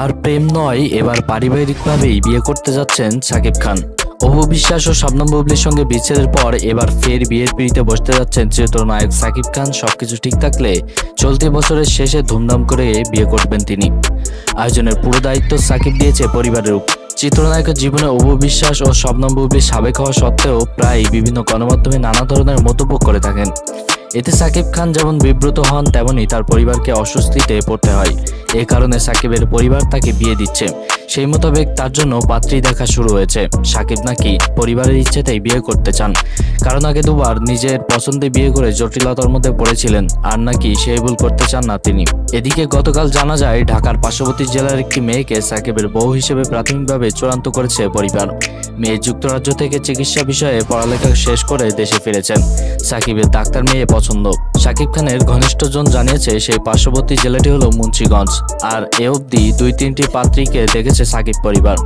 আর প্রেম নয়, এবার পারিবারিকভাবেই বিয়ে করতে যাচ্ছেন সাকিব খান। অপু বিশ্বাস ও শবনম বুবলির সঙ্গে বিচ্ছেদের পর এবার ফের বিয়ের পিড়িতে বসতে যাচ্ছেন চিত্রনায়ক সাকিব খান। সবকিছু ঠিক থাকলে চলতি বছরের শেষে ধুমধাম করে বিয়ে করবেন তিনি। আয়োজনের পুরো দায়িত্ব সাকিব দিয়েছে পরিবারের উপর। চিত্রনায়কের জীবনে অপু বিশ্বাস ও শবনম বুবলি সাবেক হওয়া সত্ত্বেও প্রায় বিভিন্ন গণমাধ্যমে নানা ধরনের মন্তব্য করে থাকেন। এতে সাকিব খান যেমন বিব্রত হন তেমনই তার পরিবারকে অস্বস্তিতে পড়তে হয়। এ কারণে সাকিবের পরিবার তাকে বিয়ে দিচ্ছে। সেই মোতাবেক তার জন্য পাত্রী দেখা শুরু হয়েছে। সাকিব নাকি পরিবারের ইচ্ছেতেই বিয়ে করতে চান। কারণ আগে দুবার নিজের পছন্দে বিয়ে করে জটিলতার মধ্যে পড়েছিলেন, আর নাকি সেই ভুল করতে চান না তিনি। এদিকে গতকাল জানা যায়, ঢাকার পার্শ্ববর্তী জেলার একটি মেয়েকে সাকিবের বউ হিসেবে প্রাথমিকভাবে চূড়ান্ত করেছে পরিবার। মেয়ে যুক্তরাজ্য থেকে চিকিৎসা বিষয়ে পড়ালেখা শেষ করে দেশে ফিরেছেন। সাকিবের ডাক্তার মেয়ে পছন্দ। সাকিব খানের ঘনিষ্ঠজন জানিয়েছে, সেই পার্শ্ববর্তী জেলাটি হলো মুন্সিগঞ্জ। আর এ অবধি দুই তিনটি পাত্রীকে দেখেছে সাকিব পরিবার।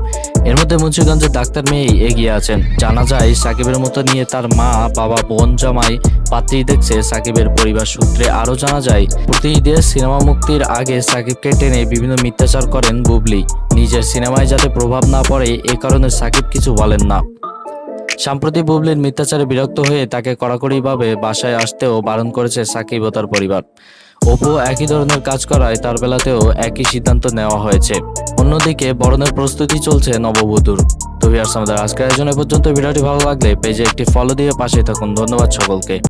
এর মধ্যে মুন্সিগঞ্জের ডাক্তার মেয়েই এগিয়ে আছেন। জানা যায়, সাকিবের মতো নিয়ে তার মা, বাবা, বোন জামাই পাত্রী দেখছে সাকিবের পরিবার সূত্রে। আরও জানা যায় প্রতি সিনেমা মুক্তির আগে সাকিবকে টেনে বিভিন্ন মিথ্যাচার করেন বুবলি। নিজের সিনেমায় যাতে প্রভাব না পড়ে, এ কারণে সাকিব কিছু বলেন না। সাম্প্রতিক বুবলির মিথ্যাচারে বিরক্ত হয়ে তাকে কড়াকড়িভাবে বাসায় আসতেও বারণ করেছে সাকিব ও তার পরিবার। অপু একই ধরনের কাজ করায় তার বেলাতেও একই সিদ্ধান্ত নেওয়া হয়েছে। অন্যদিকে বরণের প্রস্তুতি চলছে নববধূর। তো আর আমাদের আজকের আয়োজনে পর্যন্ত ভিডিওটি ভালো লাগলে পেজে একটি ফলো দিয়ে পাশে থাকুন। ধন্যবাদ সকলকে।